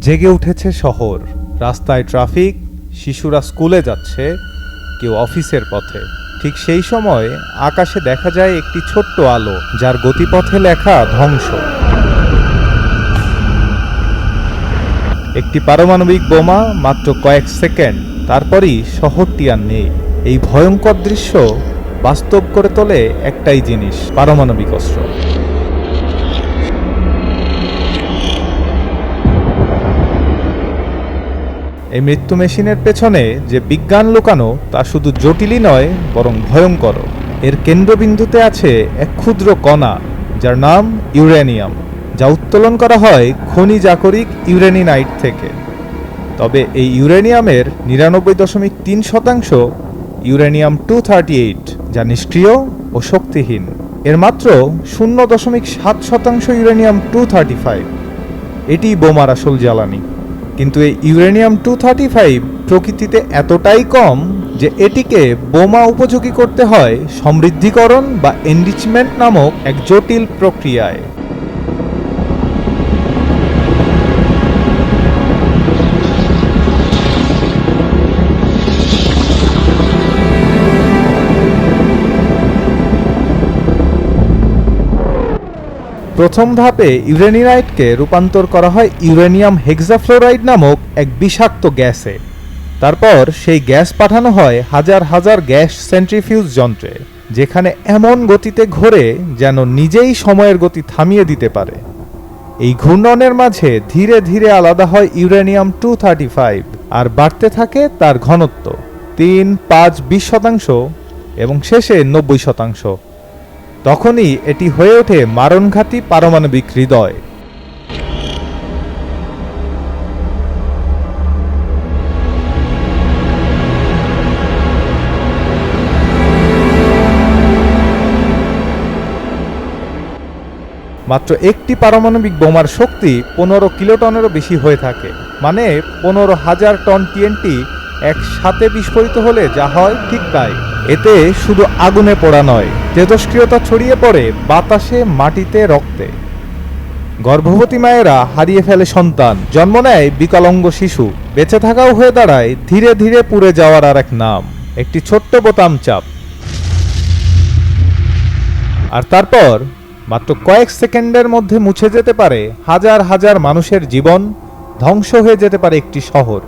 জেগে উঠেছে শহর। রাস্তায় ট্রাফিক, শিশুরা স্কুলে যাচ্ছে, কেউ অফিসের পথে। ঠিক সেই সময় আকাশে দেখা যায় একটি ছোট্ট আলো, যার গতিপথে লেখা ধ্বংস। একটি পারমাণবিক বোমা মাত্র কয়েক সেকেন্ড, তারপরই শহরটি আর নেই। এই ভয়ঙ্কর দৃশ্য বাস্তব করে তোলে একটাই জিনিস, পারমাণবিক অস্ত্র। এই মৃত্যু মেশিনের পেছনে যে বিজ্ঞান লুকানো, তা শুধু জটিলই নয়, বরং ভয়ঙ্কর এর কেন্দ্রবিন্দুতে আছে এক ক্ষুদ্র কণা, যার নাম ইউরেনিয়াম, যা উত্তোলন করা হয় খনিজ আকরিক ইউরেনিনাইট থেকে। তবে এই ইউরেনিয়ামের নিরানব্বই দশমিক তিন শতাংশ ইউরেনিয়াম টু থার্টি এইট, যা নিষ্ক্রিয় ও শক্তিহীন। এর মাত্র শূন্য দশমিক সাত শতাংশ ইউরেনিয়াম টু থার্টি ফাইভ। এটি বোমার আসল জ্বালানি। কিন্তু এই ইউরেনিয়াম টু থার্টি ফাইভ প্রকৃতিতে এতটাই কম যে এটিকে বোমা উপযোগী করতে হয় সমৃদ্ধিকরণ বা এনরিচমেন্ট নামক এক জটিল প্রক্রিয়ায়। প্রথম ধাপে ইউরেনিনাইটকে রূপান্তর করা হয় ইউরেনিয়াম হেক্সাফ্লোরাইড নামক এক বিষাক্ত গ্যাসে। তারপর সেই গ্যাস পাঠানো হয় হাজার হাজার গ্যাস সেন্ট্রিফিউজ যন্ত্রে, যেখানে এমন গতিতে ঘোরে যেন নিজেই সময়ের গতি থামিয়ে দিতে পারে। এই ঘূর্ণনের মাঝে ধীরে ধীরে আলাদা হয় ইউরেনিয়াম টু থার্টি ফাইভ আর বাড়তে থাকে তার ঘনত্ব তিন পাঁচ বিশ শতাংশ এবং শেষে নব্বই শতাংশ। তখনই এটি হয়ে ওঠে মারণঘাতী পারমাণবিক হৃদয়। মাত্র একটি পারমাণবিক বোমার শক্তি পনেরো কিলোটনেরও বেশি হয়ে থাকে। মানে পনেরো হাজার টন টিএনটি একসাথে বিস্ফোরিত হলে যা হয় ঠিক তাই। এতে শুধু আগুনে পোড়া নয়। তেজস্ক্রিয়তা ছড়িয়ে পড়ে বাতাসে মাটিতে রক্তে। গর্ভবতী মায়েরা হারিয়ে ফেলে সন্তান, জন্ম নেয় বিকলাঙ্গ শিশু, বেঁচে থাকাও হয়ে দাঁড়ায় ধীরে ধীরে পুড়ে যাওয়ার আর এক নাম, একটি ছোট্ট বোতাম চাপ। আর তারপর মাত্র কয়েক সেকেন্ডের মধ্যে মুছে যেতে পারে হাজার হাজার মানুষের জীবন, ধ্বংস হয়ে যেতে পারে একটি শহর।